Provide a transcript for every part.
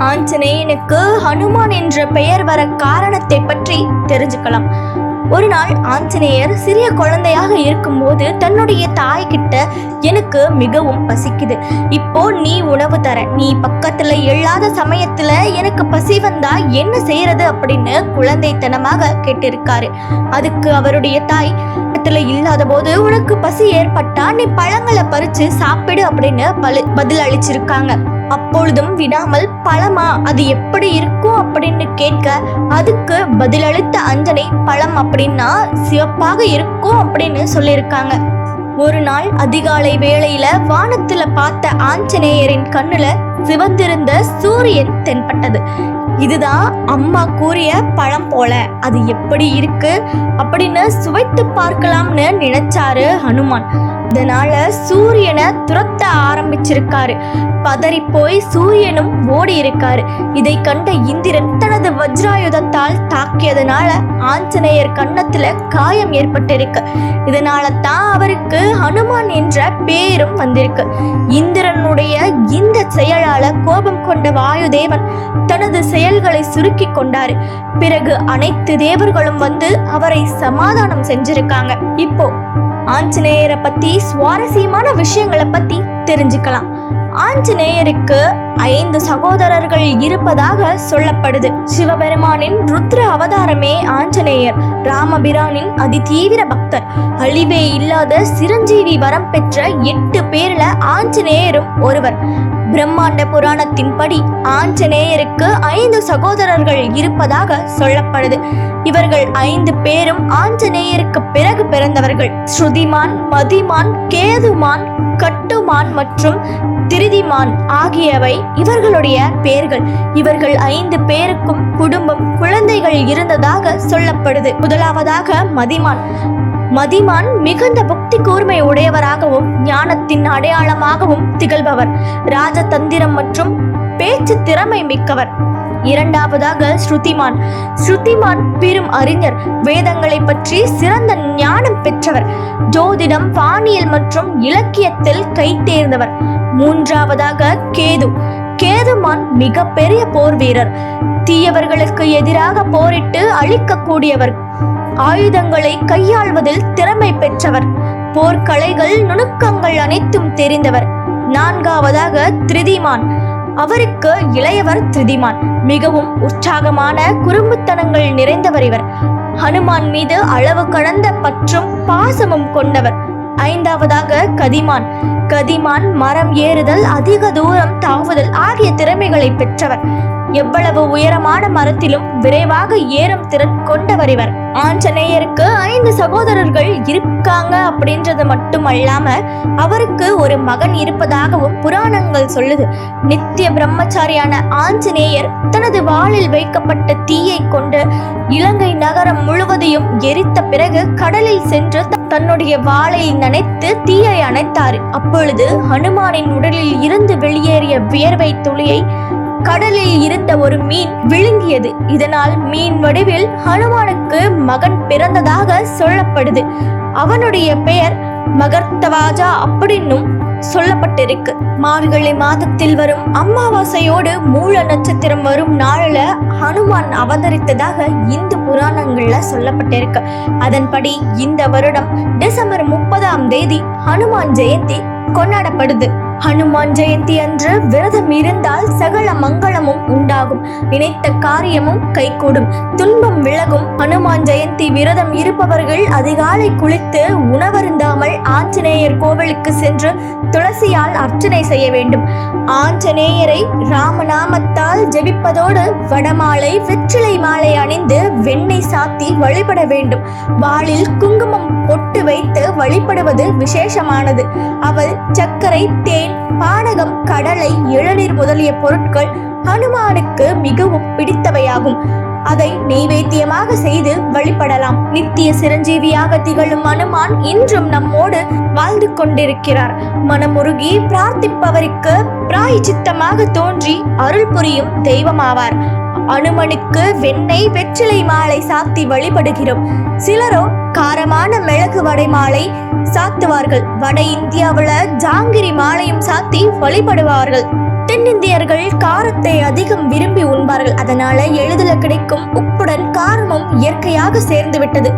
ஆஞ்சநேயனுக்கு ஹனுமான் என்ற பெயர் வர காரணத்தை பற்றி தெரிஞ்சுக்கலாம். ஒரு நாள் ஆஞ்சநேயர் சிறிய குழந்தையாக இருக்கும்போது தன்னுடைய தாய்கிட்ட எனக்கு மிகவும் பசிக்குது. இப்போ நீ உணவு தர நீ பக்கத்துல இல்லாத சமயத்துல எனக்கு பசி வந்தா என்ன செய்யறது அப்படின்னு குழந்தைத்தனமாக கேட்டிருக்காரு. அதுக்கு அவருடைய தாய் பக்கத்துல இல்லாத போது உனக்கு பசி ஏற்பட்டா நீ பழங்களை பறிச்சு சாப்பிடு அப்படின்னு பலி- பதில் அளிச்சிருக்காங்க அப்பொழுதும் விடாமல் பழமா அது எப்படி இருக்கும் அப்படின்னு கேட்க அதுக்கு பதிலளித்த அஞ்சனை பழம் அப்படின்னா சிவப்பாக இருக்கும் அப்படின்னு சொல்லியிருக்காங்க. ஒரு நாள் அதிகாலை வேளையில வானத்துல பார்த்த ஆஞ்சநேயரின் கண்ணுல சிவந்திருந்த சூரியன் தென்பட்டது. இதுதான் அம்மா கூறிய பழம் போல அது எப்படி இருக்கு? அப்படின்னு சுவைத்து பார்க்கலாம்னு நினைச்சாரு ஹனுமான். அதனால சூரியனை துரத்த ஆரம்பிச்சிருக்காரு. பதறி போய் சூரியனும் ஓடி இருக்காரு இதை கண்ட இந்திரன் தனது வஜ்ராயுதத்தால் தாக்கியதனால ஆஞ்சநேயர் கன்னத்துல காயம் ஏற்பட்டிருக்கு. இதனால தான் அவருக்கு ஹனுமான் என்ற பேரும் வந்திருக்கு. இந்திரனுடைய இந்த செயலால கோபம் கொண்ட வாயுதேவன் தனது செயல்களை சுருக்கி கொண்டாரு. பிறகு அனைத்து தேவர்களும் வந்து அவரை சமாதானம் செஞ்சிருக்காங்க. இப்போ ஆஞ்சநேயரை பத்தி சுவாரஸ்யமான விஷயங்களை பத்தி தெரிஞ்சுக்கலாம். ஆஞ்சநேயருக்கு ஐந்து சகோதரர்கள் இருப்பதாக சொல்லப்படுது. சிவபெருமானின் ருத்ர அவதாரமே ஆஞ்சநேயர் ராமபிரானின் அதிதீவிர பக்தர். அழிவே இல்லாத சிரஞ்சீவி வரம் பெற்ற எட்டு பேர்ல ஆஞ்சநேயரும் ஒருவர். பிரம்மாண்ட புராணத்தின்படி ஆஞ்சநேயருக்கு ஐந்து சகோதரர்கள் இருப்பதாக சொல்லப்படுது. இவர்கள் ஐந்து பேரும் ஆஞ்சநேயருக்கு பிறகு பிறந்தவர்கள். ஸ்ருதிமான் மதிமான் கேதுமான் கட்டுமான் மற்றும் திருதிமான் ஆகியவை இவர்களுடைய பெயர்கள் இவர்கள் ஐந்து பேருக்கும் குடும்பம் குழந்தைகள் இருந்ததாக சொல்லப்படுது. முதலாவதாக மதிமான். மதிமான் மிகுந்த புக்தி கூர்மை உடையவராகவும் ஞானத்தின் அடையாளமாகவும் திகழ்பவர். ராஜதந்திரம் மற்றும் பேச்சு திறமை மிக்கவர். இரண்டாவதாக ஸ்ருதிமான். ஸ்ருதிமான் பெரும் அறிஞர் வேதங்களை பற்றி சிறந்த ஞானம் பெற்றவர். ஜோதிடம் வானியல் மற்றும் இலக்கியத்தில் கை தேர்ந்தவர் மூன்றாவதாக கேது. கேதுமான் மிக பெரிய போர் வீரர் தீயவர்களுக்கு எதிராக போரிட்டு அழிக்கக்கூடியவர். ஆயுதங்களை கையாள்வதில் திறமை பெற்றவர். போர்க்கலைகள் நுணுக்கங்கள் அனைத்தும் தெரிந்தவர். நான்காவதாக திருதிமான். அவருக்கு இளையவர் திருதிமான். மிகவும் உற்சாகமான குறும்புத்தனங்கள் நிறைந்தவர் இவர். ஹனுமான் மீது அளவு கடந்த பற்றும் பாசமும் கொண்டவர். ஐந்தாவதாக கதிமான். கதிமான் மரம் ஏறுதல் அதிக தூரம் தாவுதல் ஆகிய திறமைகளை பெற்றவர். எவ்வளவு உயரமான மரத்திலும் விரைவாக ஏறும் திறன் கொண்டவர் இவர் ஆஞ்சநேயருக்கு ஐந்து சகோதரர்கள் இருக்காங்க அப்படின்றது மட்டுமல்லாம அவருக்கு ஒரு மகன் இருப்பதாகவும் புராணங்கள் சொல்லுது. நித்திய பிரம்மச்சாரியான ஆஞ்சநேயர் தனது வாளில் வைக்கப்பட்ட தீயை கொண்டு இலங்கை நகரம் முழுவதையும் எரித்த பிறகு கடலில் சென்று தன்னுடைய வாளை நனைத்து தீயை அணைத்தார். அப்பொழுது ஹனுமானின் உடலில் இருந்து வெளியேறிய வியர்வை துளியை கடலில் இருந்த ஒரு மீன் விழுங்கியது. இதனால் மீன் வடிவில் ஹனுமானுக்கு மகன் பிறந்ததாக சொல்லப்படுது. அவனுடைய பெயர் மகர்த்தவாஜா அப்படின்னும் சொல்லப்பட்டிருக்கு. மார்கழி மாதத்தில் வரும் அமாவாசையோடு மூல நட்சத்திரம் வரும் நாளில் ஹனுமான் அவதரித்ததாக இந்து புராணங்கள்ல சொல்லப்பட்டிருக்கு. அதன்படி இந்த வருடம் டிசம்பர் முப்பதாம் தேதி ஹனுமான் ஜெயந்தி கொண்டாடப்படுது. ஹனுமான் ஜெயந்தி அன்று விரதம் இருந்தால் சகல மங்களமும் உண்டாகும். நினைத்த காரியமும் கைகூடும். துன்பம் விலகும். ஹனுமான் ஜெயந்தி விரதம் இருப்பவர்கள் அதிகாலை குளித்து உணவருந்தாமல் ஆஞ்சநேயர் கோவிலுக்கு சென்று துளசியால் அர்ச்சனை செய்ய வேண்டும். ஆஞ்சநேயரை ராமநாமத்தால் ஜெபிப்பதோடு வடமாலை வெற்றிலை மாலை அணிந்து வெண்ணெய் சாத்தி வழிபட வேண்டும். வாளில் குங்குமம் பொட்டு வைத்து வழிபடுவது விசேஷமானது. அவள் சர்க்கரை தேன் பானகம் கடலை இளநீர் முதலிய பொருட்கள் ஹனுமானுக்கு மிகவும் பிடித்தவையாகும். அதை நெய்வேத்தியமாக செய்து வழிபடலாம். நித்திய சிரஞ்சீவியாக திகழும் ஹனுமான் இன்றும் நம்மோடு வாழ்ந்து கொண்டிருக்கிறார். மனமுருகி பிரார்த்திப்பவருக்கு பிராயச்சித்தமாக தோன்றி அருள் புரியும் தெய்வமாவார். அனுமனுக்கு வெண்ணெய் வெற்றிலை மாலை சாத்தி வழிபடுகிறோம். சிலரோ காரமான மிளகு வடை மாலை சாத்துவார்கள். வட இந்தியாவில் ஜாங்கிரி மாலையும் சாத்தி வழிபடுவார்கள். தென்னிந்தியர்கள் காரத்தை அதிகம் விரும்பி உண்பார்கள். அதனால எளிதில் கிடைக்கும் உப்புடன் காரமும் ஒன்றாக சேர்ந்து விட்டது.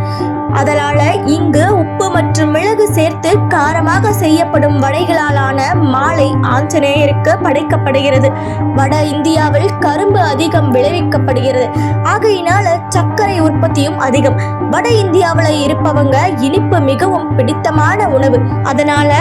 அதனால இங்கு உப்பு மற்றும் மிளகு சேர்த்து காரமாக செய்யப்படும் வடைகளாலான மாலை ஆஞ்சநேயருக்கு படைக்கப்படுகிறது. வட இந்தியாவில் கரும்பு அதிகம் விளைவிக்கப்படுகிறது. ஆகையினால சர்க்கரை உற்பத்தியும் அதிகம். வட இந்தியாவில் இருப்பவங்க இனிப்பு மிகவும் பிடித்தமான உணவு. அதனால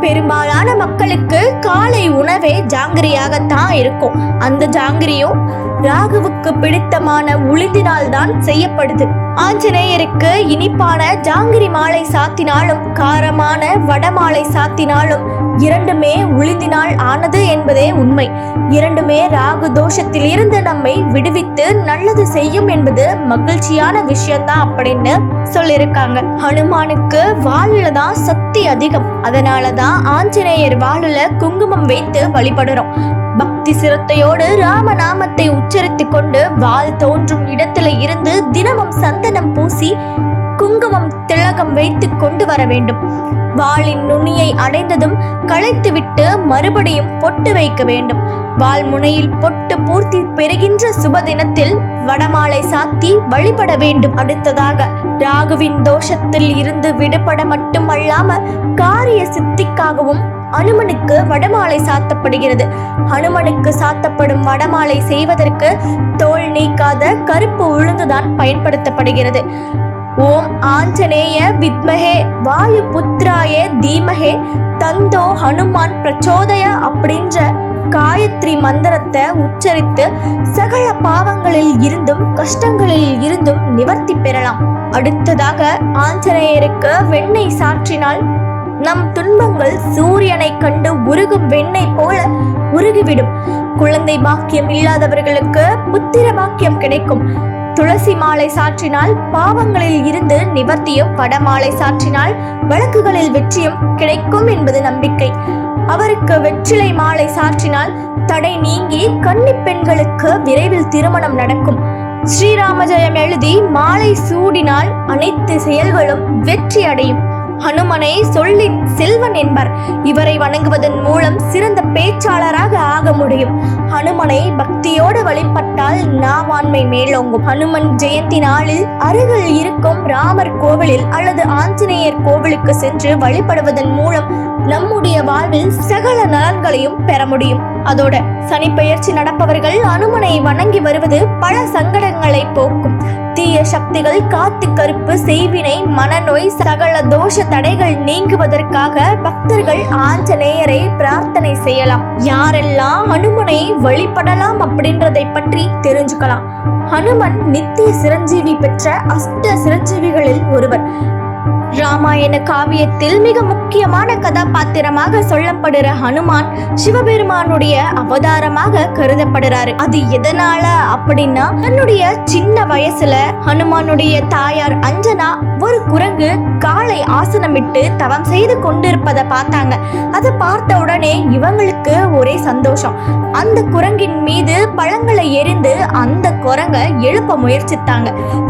பெரும்பாலான மக்களுக்கு காலை உணவே ஜாங்கிரியாகத்தான் இருக்கும். அந்த ஜாங்கிரியும் ராகுவுக்கு பிடித்தமான உளுந்தினால் தான் செய்யப்படுது. ஆஞ்சநேயருக்கு இனிப்பான ஜாங்கிரி மாலை சாத்தினாலும் காரமான வடமாலை சாத்தினாலும் இரண்டுமே உளுந்தினால் ஆனது என்பதே உண்மை. இரண்டுமே ராகு தோஷத்தில் இருந்து நம்மை விடுவித்து நல்லது செய்யும் என்பது மகிழ்ச்சியான விஷயம்தான் அப்படின்னு சொல்லியிருக்காங்க. ஹனுமானுக்கு வாழுல தான் சக்தி அதிகம். அதனாலதான் ஆஞ்சநேயர் வாழுல குங்குமம் வைத்து வழிபடுறோம். பக்தி சிரத்தையோடு ராமநாமத்தை உச்சரித்துக் கொண்டு வாள் தோன்றும் இடத்துல இருந்து தினமும் சந்தனம் பூசி குங்குமம் திலகம் வைத்து கொண்டு வர வேண்டும். வாளின் நுனியை அடைந்ததும் களைத்துவிட்டு மறுபடியும் பொட்டு வைக்க வேண்டும். வால் முனையில் பொட்டு பூர்த்தி பெறுகின்ற சுப தினத்தில் வடமாலை சாத்தி வழிபட வேண்டும். அடுத்ததாக ராகுவின் தோஷத்தில் இருந்து விடுபட மட்டுமல்லாம காரிய சித்திக்காகவும் அனுமனுக்கு வடமாலை சாத்தப்படுகிறது. ஹனுமனுக்கு சாத்தப்படும் வடமாலை செய்வதற்கு தோல் நீக்காத கருப்பு உளுந்துதான் பயன்படுத்தப்படுகிறது. ஓம் ஆஞ்சநேய வித்மகே வாயு புத்ராய தீமகே தந்தோ ஹனுமான் பிரச்சோதய அப்படின்ற காயத்ரி மந்திரத்தை உச்சரித்து சகல பாவங்களில் இருந்தும் கஷ்டங்களில் இருந்தும் நிவர்த்தி பெறலாம். அடுத்ததாக ஆஞ்சநேயருக்கு வெண்ணெய் சாற்றினால் நம் துன்பங்கள் சூரியனை கண்டு உருகும் வெண்ணை போல உருகிவிடும். குழந்தை பாக்கியம் இல்லாதவர்களுக்கு புத்திர பாக்கியம் கிடைக்கும். துளசி மாலை சாற்றினால் பாவங்களில் இருந்து நிவர்த்தியும் படமாலை சாற்றினால் வழக்குகளில் வெற்றியும் கிடைக்கும் என்பது நம்பிக்கை. அவருக்கு வெற்றிலை மாலை சாற்றினால் தடை நீங்கி கன்னி பெண்களுக்கு விரைவில் திருமணம் நடக்கும். ஸ்ரீராம ஜெயம் எழுதி மாலை சூடினால் அனைத்து செயல்களும் வெற்றி அடையும். ஹனுமனை சொல்லின் செல்வன் என்பர். இவரை வணங்குவதன் மூலம் சிறந்த பேச்சாளராக ஆக முடியும். ஹனுமனை பக்தியோடு வழிபட்டால் நாவாண்மை மேலோங்கும். ஹனுமன் ஜெயந்தி நாளில் அருகில் இருக்கும் ராமர் கோவிலில் அல்லது ஆஞ்சநேயர் கோவிலுக்கு சென்று வழிபடுவதன் மூலம் நம்முடைய வாழ்வில் சகல நலன்களையும் பெற முடியும். அதோட சனிப்பெயர்ச்சி நடப்பவர்கள் அனுமனை வணங்கி வருவது பல சங்கடங்களை போக்கும். தீய சக்திகள் காத்து கருப்பு செய்வினை மனநோய் சகல தோஷ தடைகள் நீங்குவதற்காக பக்தர்கள் ஆஞ்சநேயரை பிரார்த்தனை செய்யலாம். யாரெல்லாம் ஹனுமனை வழிபடலாம் அப்படின்றதை பற்றி தெரிஞ்சுக்கலாம். ஹனுமன் நித்திய சிரஞ்சீவி பெற்ற அஷ்ட சிரஞ்சீவிகளில் ஒருவர். ராமாயண காவியத்தில் மிக முக்கியமான கதாபாத்திரமாக சொல்லப்படுற ஹனுமான் சிவபெருமானுடைய அவதாரமாக கருதப்படுறாரு. அது எதனால அப்படின்னா தன்னுடைய சின்ன வயசுல ஹனுமானுடைய தாயார் அஞ்சனா ஒரு குரங்கு காலை ஆசனமிட்டு தவம் செய்து கொண்டிருப்பதை பார்த்தாங்க. அதை பார்த்த உடனே இவங்களுக்கு ஒரே சந்தோஷம். அந்த குரங்கின் மீது பழங்களை எரிந்து அந்த குரங்க எழுப்ப முயற்சித்தாங்க.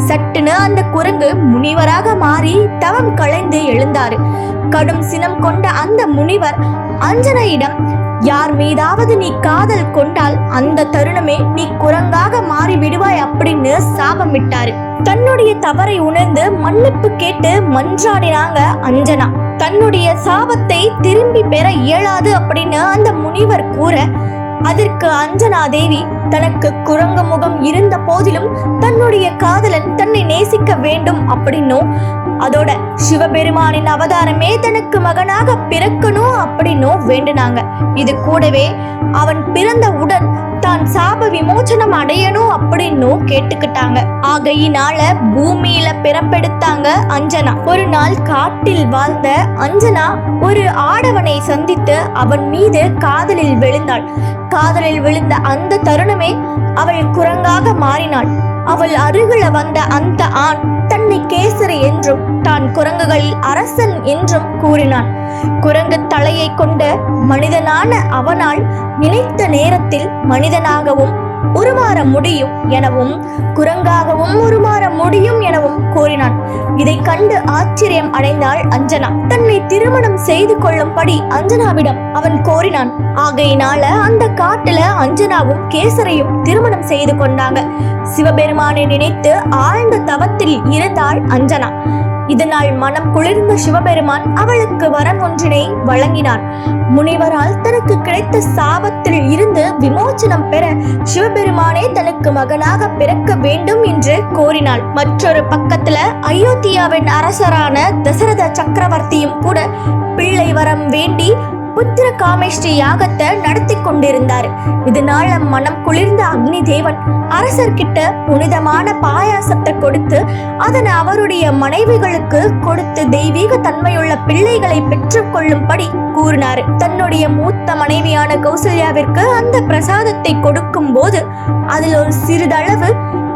சட்டுன்னு அந்த குரங்கு முனிவராக மாறி தவம் களைந்து எழுந்தாரு. கடும் சினம் கொண்ட அந்த முனிவர் அஞ்சனையிடம் யார் மீதாவது நீ காதல் கொண்டால் அந்த தருணமே நீ குரங்காக மாறி விடுவாய் அப்படின்னு சாபமிட்டாரு தன்னுடைய தவறை உணர்ந்து மன்னிப்பு கேட்டு மன்றாடினாங்க அஞ்சனா. தன்னுடைய சாபத்தை திரும்பி பெற இயலாது அப்படின்னு அந்த முனிவர் கூற அதற்கு அஞ்சனா தேவி தனக்கு குரங்கு முகம் இருந்த போதிலும் தன்னுடைய காதலன் தன்னை நேசிக்க வேண்டும் அப்படின்னும் அதோட சிவபெருமானின் அவதாரமே தனக்கு மகனாக பிறக்கணும் அப்படின்னும் வேண்டுனாங்க. இது கூடவே அவன் பிறந்த உடன் தான் சாப விமோச்சனம் அடையணும் அப்படின்னும் கேட்டுக்கிட்டாங்க. ஆகையினால பூமியில பிறப்பெடுத்தாங்க அஞ்சனா. ஒரு நாள் காட்டில் வாழ்ந்த அஞ்சனா ஒரு ஆடவனை சந்தித்து அவன் மீது காதலில் விழுந்தாள். காதலில் விழுந்த அந்த தருணம் அவள் குரங்காக மாறினாள். அவள் அருகில வந்த அந்த ஆண் தன்னை கேசரி என்றும் தான் குரங்குகளில் அரசன் என்றும் கூறினான் குரங்கு தலையை கொண்ட மனிதனான அவனால் நினைத்த நேரத்தில் மனிதனாகவும் உருமாற முடியும் எனவும் குரங்காகவும் உருமாற முடியும் எனவும் கூறினான். இதை கண்டு ஆச்சரியம் அடைந்தாள் அஞ்சனா. தன்னை திருமணம் செய்து கொள்ளும்படி அஞ்சனாவிடம் அவன் கோரினான். ஆகையினால அந்த காட்டுல அஞ்சனாவும் கேசரையும் திருமணம் செய்து கொண்டாங்க. சிவபெருமானை நினைத்து ஆழ்ந்த தவத்தில் இருந்தாள் அஞ்சனா. இதனால் மனம் குளிர்ந்த சிவபெருமான் அவளுக்கு வரம் ஒன்றினை வழங்கினார். முனிவரால் தனக்கு கிடைத்த சாபத்தில் இருந்து விமோச்சனம் பெற சிவபெருமானே தனக்கு மகனாக பிறக்க வேண்டும் என்று கோரினாள். மற்றொரு பக்கத்துல அயோத்தியாவின் அரசரான தசரத சக்கரவர்த்தியும் கூட பிள்ளை வரம் வேண்டி புத்திர காமேஷ்டி யாகத்தை நடத்தி கொண்டிருந்தார். இதனால மனம் குளிர்ந்த அக்னி தேவன் அரசர்கிட்ட புனிதமான பாயாசத்தை கொடுத்து அதனை அவருடைய மனைவிகளுக்கு கொடுத்து தெய்வீக தன்மையுள்ள பிள்ளைகளை பெற்றுக்கொள்ளும்படி கூறினார். தன்னுடைய மூத்த மனைவியான கௌசல்யாவிற்கு அந்த பிரசாதத்தை கொடுக்கும் போது அதில் ஒரு சிறிதளவு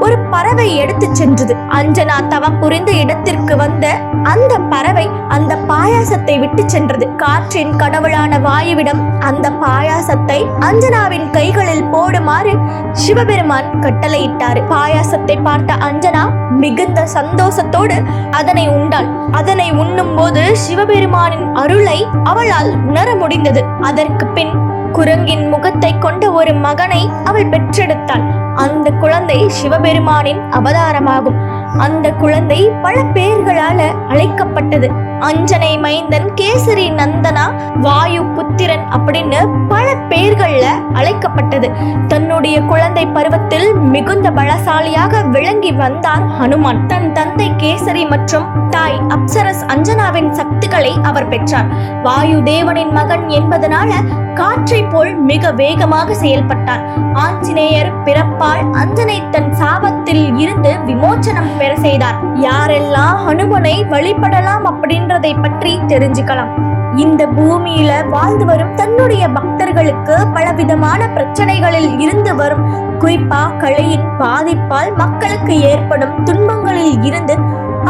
ஒரு பறவை எடுத்து சென்றது. அஞ்சனா தவம் புரிந்த இடத்திற்கு வந்த அந்த பறவை அந்த பாயாசத்தை விட்டு சென்றது. காற்றின் கடவுளான வாயுவிடம் அந்த பாயாசத்தை அஞ்சனாவின் கைகளில் போடுமாறு சிவபெருமான் கட்டளையிட்டார். பாயாசத்தை பார்த்த அஞ்சனா மிகுந்த சந்தோஷத்தோடு அதனை உண்டாள். அதனை உண்ணும் போது சிவபெருமானின் அருளை அவளால் உணர முடிந்தது. அதற்கு பின் குரங்கின் முகத்தை கொண்ட ஒரு மகனை அவள் பெற்றெடுத்தாள். அந்த குழந்தை சிவபெருமானின் அவதாரமாகும். அந்த குழந்தை பல பெயர்களால அழைக்கப்பட்டது. அஞ்சனை மைந்தன் கேசரி நந்தனா வாயு புத்திரன் அப்படின்னு பல பெயர்கள்ல அழைக்கப்பட்டது. தன்னுடைய குழந்தை பருவத்தில் மிகுந்த பலசாலியாக விளங்கி வந்தார் ஹனுமான். தன் தந்தை கேசரி மற்றும் தாய் அப்சரஸ் அஞ்சனாவின் சக்திகளை அவர் பெற்றார். வாயு தேவனின் மகன் என்பதனால காற்றை போல் மிக வேகமாக செயல்பட்டார். ஆஞ்சநேயர் பிறப்பால் அஞ்சனை தன் சாபத்தில் இருந்து விமோச்சனம் பெற செய்தார். யாரெல்லாம் ஹனுமனை வழிபடலாம் அப்படின்ற அப்படின்றதை பற்றி தெரிஞ்சுக்கலாம். இந்த பூமியில வாழ்ந்து வரும் தன்னுடைய பக்தர்களுக்கு பலவிதமான பிரச்சனைகளில் இருந்து வரும். குறிப்பா கலையின் பாதிப்பால் மக்களுக்கு ஏற்படும் துன்பங்களில் இருந்து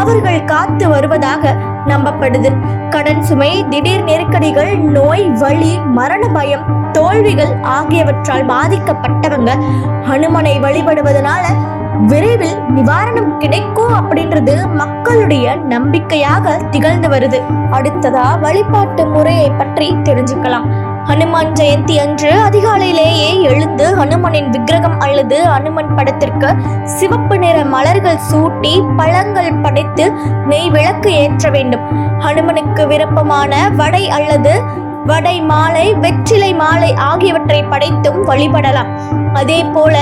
அவர்கள் காத்து வருவதாக நம்பப்படுது. கடன் சுமை திடீர் நெருக்கடிகள் நோய் வலி மரண பயம் தோல்விகள் ஆகியவற்றால் பாதிக்கப்பட்டவங்க. ஹனுமனை வழிபடுவதனால விரைவில் நிவாரணம் கிடைக்கும் அப்படின்றது மக்களுடைய நம்பிக்கையாக திகழ்ந்து வருது. அடுத்ததா வழிபாட்டு முறையை பற்றி தெரிஞ்சுக்கலாம். ஹனுமான் ஜெயந்தி அன்று அதிகாலையிலேயே எழுந்து ஹனுமனின் விக்கிரகம் அல்லது ஹனுமன் படத்திற்கு சிவப்பு நிற மலர்கள் சூட்டி பழங்கள் படைத்து நெய் விளக்கு ஏற்ற வேண்டும். ஹனுமனுக்கு விருப்பமான வடை அல்லது வடை மாலை வெற்றிலை மாலை ஆகியவற்றை படைத்தும் வழிபடலாம். அதே போல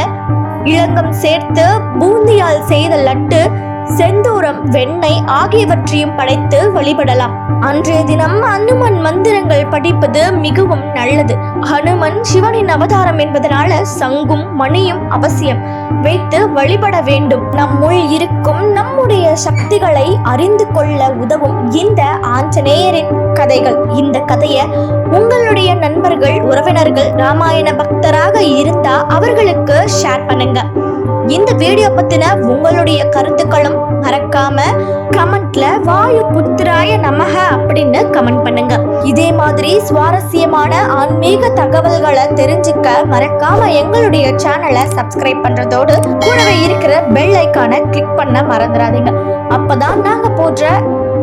இளங்கம் சேர்த்து பூந்தியால் செய்த லட்டு செந்தூரம் வெண்ணெய் ஆகியவற்றையும் படைத்து வழிபடலாம். அன்றைய தினம் அனுமன் மந்திரங்கள் படிப்பது மிகவும் நல்லது. ஹனுமன் சிவனின் அவதாரம் என்பதனால சங்கும் மணியும் அவசியம். வைத்து வழிபட வேண்டும். நம்முள் இருக்கும் நம்முடைய சக்திகளை அறிந்து கொள்ள உதவும் இந்த ஆஞ்சநேயரின் கதைகள். இந்த கதையை உங்களுடைய நண்பர்கள் உறவினர்கள் ராமாயண பக்தராக இருந்தா அவர்களுக்கு ஷேர் பண்ணுங்க. இந்த வீடியோ பத்தின உங்களுடைய கருத்துக்களும் மறக்காம கமெண்ட்ல வாயு புத்திராய நமக அப்படின்னு கமெண்ட் பண்ணுங்க. இதே மாதிரி சுவாரஸ்யமான ஆன்மீக தகவல்களை தெரிஞ்சுக்க மறக்காம எங்களுடைய சேனலை சப்ஸ்கிரைப் பண்றதோடு கூடவே இருக்கிற பெல் ஐக்கானை கிளிக் பண்ண மறந்துடாதீங்க. அப்பதான் நாங்க போடுற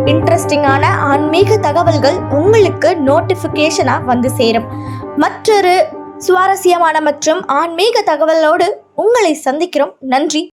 இன்ட்ரெஸ்டிங்கான ஆன்மீக தகவல்கள் உங்களுக்கு நோட்டிஃபிகேஷனாக வந்து சேரும். மற்றொரு சுவாரஸ்யமான மற்றும் ஆன்மீக தகவலோடு உங்களை சந்திக்கிறோம். நன்றி.